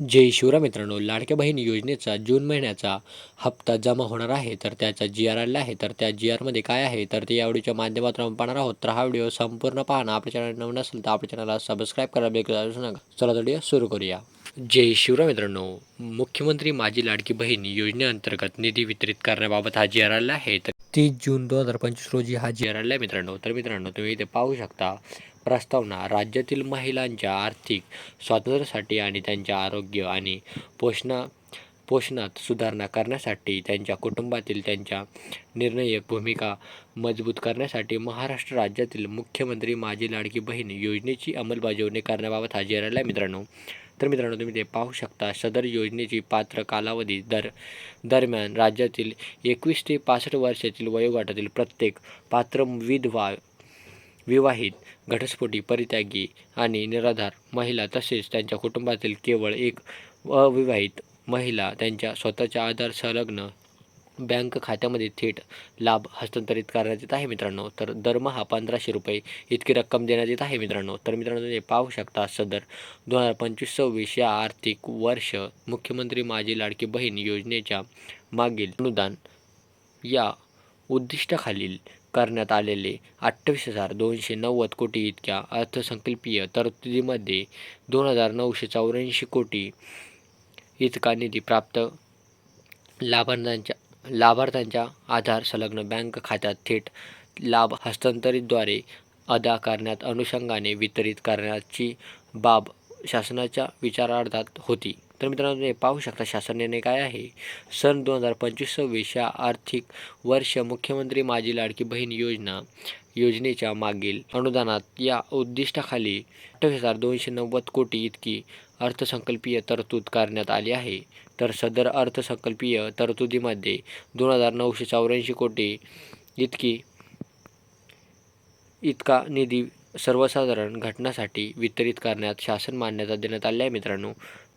जय शिवराय मित्रांनो लाडक्या बहीण योजनेचा जून महिन्याचा हप्ता जमा होणार आहे. तर त्याचा जी आर आलेला आहे. तर त्या जी आरमध्ये काय आहे? तर ते या व्हिडिओच्या माध्यमातून आपण पाहणार आहोत. तर हा व्हिडिओ संपूर्ण पाहणं आपल्या चॅनल नवीन असेल तर आपल्या चॅनलला सबस्क्राईब करायला बिलकुल नका. चला तर सुरू करूया. जय शिवराय मित्रांनो. मुख्यमंत्री माझी लाडकी बहीण योजनेअंतर्गत निधी वितरित करण्याबाबत हा जी आर आलेला आहे. तर तीस जून दोन हजार पंचवीस रोजी हा जी आर आलेला आहे मित्रांनो. तर मित्रांनो तुम्ही इथे पाहू शकता. प्रस्तावना राज्यातील महिलांच्या आर्थिक स्वातंत्र्यासाठी आणि त्यांच्या आरोग्य आणि पोषणा पोषणात सुधारणा करण्यासाठी त्यांच्या कुटुंबातील त्यांच्या निर्णायक भूमिका मजबूत करण्यासाठी महाराष्ट्र राज्यातील मुख्यमंत्री माझी लाडकी बहीण योजनेची अंमलबजावणी करण्याबाबत हजेर आला मित्रांनो तर मित्रांनो तुम्ही ते पाहू शकता सदर योजनेची पात्र कालावधी दर दरम्यान राज्यातील एकवीस ते पासष्ट वर्षातील वयोगटातील प्रत्येक पात्र विधवा विवाहित घटस्फोटी परित्यागी आणि निराधार महिला तसेच त्यांच्या कुटुंबातील केवळ एक अविवाहित महिला त्यांच्या स्वतःच्या आधार संलग्न बँक खात्यामध्ये थेट लाभ हस्तांतरित करण्यात येत आहे मित्रांनो. तर दरमहा पंधराशे रुपये इतकी रक्कम देण्यात येत आहे मित्रांनो. तर मित्रांनो तुम्ही पाहू शकता सदर दोन हजार पंचवीस सव्वीस या आर्थिक वर्ष मुख्यमंत्री माझी लाडकी बहीण योजनेच्या मागील अनुदान या उद्दिष्टाखालील करण्यात आलेले अठ्ठावीस हजार दोनशे नव्वद कोटी इतक्या अर्थसंकल्पीय तरतुदीमध्ये दोन हजार नऊशे चौऱ्याऐंशी कोटी इतका निधी प्राप्त. लाभार्थ्यांच्या लाभार्थ्यांच्या आधार संलग्न बँक खात्यात थेट लाभ हस्तांतरितद्वारे अदा करण्यात अनुषंगाने वितरित करण्याची बाब शासनाच्या विचारार्धात होती. तर मित्रांनो तुम्ही पाहू शकता शासन निर्णय काय आहे. सन दोन हजार पंचवीस सव्वीस या आर्थिक वर्ष मुख्यमंत्री माझी लाडकी बहीण योजना योजनेच्या मागील अनुदानात या उद्दिष्टाखाली अठ्ठावीस हजार दोनशे नव्वद कोटी इतकी अर्थसंकल्पीय तरतूद करण्यात आली आहे. तर सदर अर्थसंकल्पीय तरतुदीमध्ये दोन हजार नऊशे चौऱ्याऐंशी कोटी इतकी इतका निधी सर्वसाधारण घटनासाठी वितरित करण्यात शासन मान्यता देण्यात आली आहे मित्रांनो.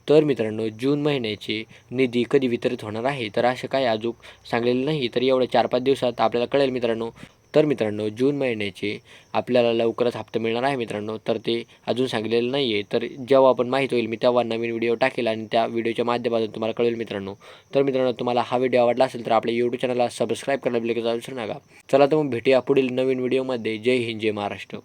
तर मित्रांनो जून महिन्याचे निधी कधी वितरित होणार आहे? तर असं काय अजून सांगलेलं नाही तर एवढ्या चार पाच दिवसात आपल्याला कळेल मित्रांनो. तर मित्रांनो जून महिन्याचे आपल्याला लवकरच हप्ता मिळणार आहे मित्रांनो. तर ते अजून सांगलेलं नाही आहे तर जेव्हा आपण माहीत होईल मी तेव्हा नवीन व्हिडिओ टाकेल आणि त्या व्हिडिओच्या माध्यमातून तुम्हाला कळेल मित्रांनो. तर मित्रांनो तुम्हाला हा व्हिडिओ आवडला असेल तर आपल्या यूट्यूब चॅनलला सबस्क्राईब करायला बिलकुल विसरू नका. चला तर मग भेटूया पुढील नवीन व्हिडिओमध्ये. जय हिंद जय महाराष्ट्र.